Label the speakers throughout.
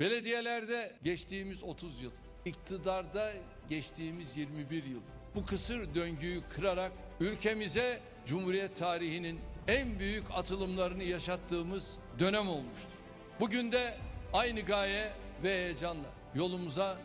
Speaker 1: Belediyelerde geçtiğimiz 30 yıl, iktidarda geçtiğimiz 21 yıl bu kısır döngüyü kırarak ülkemize Cumhuriyet tarihinin en büyük atılımlarını yaşattığımız dönem olmuştur. Bugün de aynı gaye ve heyecanla yolumuza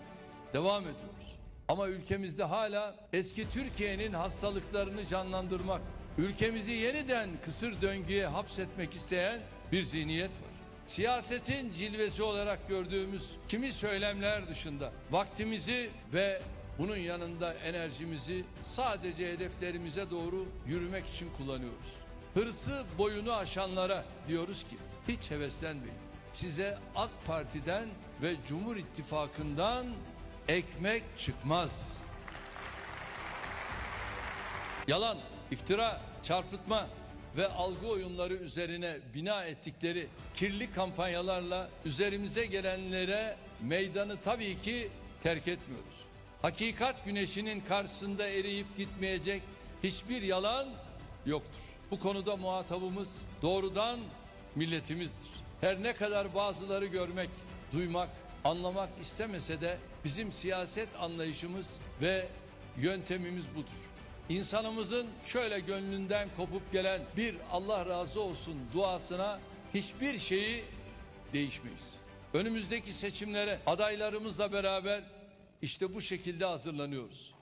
Speaker 1: devam ediyoruz. Ama ülkemizde hala eski Türkiye'nin hastalıklarını canlandırmak, ülkemizi yeniden kısır döngüye hapsetmek isteyen bir zihniyet var. Siyasetin cilvesi olarak gördüğümüz kimi söylemler dışında vaktimizi ve bunun yanında enerjimizi sadece hedeflerimize doğru yürümek için kullanıyoruz. Hırsı boyunu aşanlara diyoruz ki hiç heveslenmeyin. Size AK Parti'den ve Cumhur İttifakı'ndan ekmek çıkmaz. Yalan, iftira, çarpıtma ve algı oyunları üzerine bina ettikleri kirli kampanyalarla üzerimize gelenlere meydanı tabii ki terk etmiyoruz. Hakikat güneşinin karşısında eriyip gitmeyecek hiçbir yalan yoktur. Bu konuda muhatabımız doğrudan milletimizdir. Her ne kadar bazıları görmek, duymak, anlamak istemese de bizim siyaset anlayışımız ve yöntemimiz budur. İnsanımızın şöyle gönlünden kopup gelen bir Allah razı olsun duasına hiçbir şeyi değişmeyiz. Önümüzdeki seçimlere adaylarımızla beraber işte bu şekilde hazırlanıyoruz.